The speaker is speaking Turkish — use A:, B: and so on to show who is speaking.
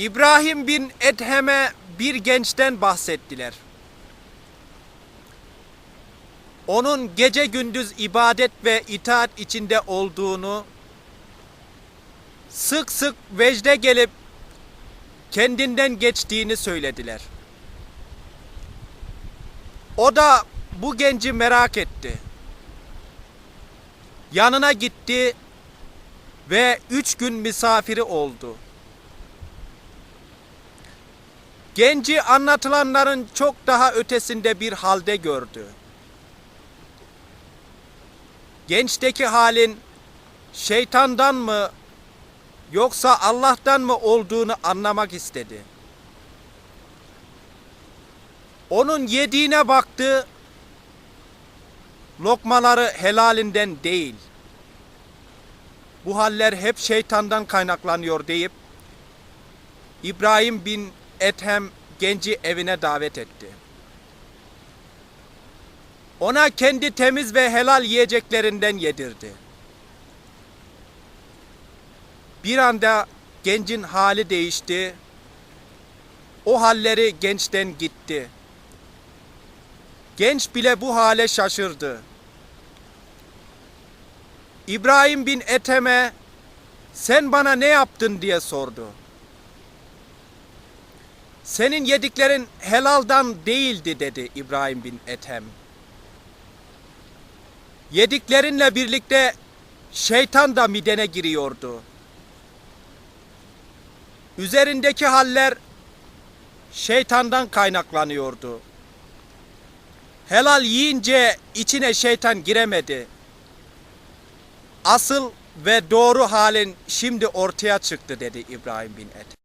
A: İbrahim bin Edhem'e bir gençten bahsettiler. Onun gece gündüz ibadet ve itaat içinde olduğunu, sık sık vecde gelip kendinden geçtiğini söylediler. O da bu genci merak etti. Yanına gitti ve üç gün misafiri oldu. Genci anlatılanların çok daha ötesinde bir halde gördü. Gençteki halin şeytandan mı yoksa Allah'tan mı olduğunu anlamak istedi. Onun yediğine baktı, lokmaları helalinden değil. Bu haller hep şeytandan kaynaklanıyor deyip İbrahim bin Ethem genci evine davet etti. Ona kendi temiz ve helal yiyeceklerinden yedirdi. Bir anda gencin hali değişti. O halleri gençten gitti. Genç bile bu hale şaşırdı. İbrahim bin Ethem'e sen bana ne yaptın diye sordu. Senin yediklerin helaldan değildi dedi İbrahim bin Ethem. Yediklerinle birlikte şeytan da midene giriyordu. Üzerindeki haller şeytandan kaynaklanıyordu. Helal yiyince içine şeytan giremedi. Asıl ve doğru halin şimdi ortaya çıktı dedi İbrahim bin Ethem.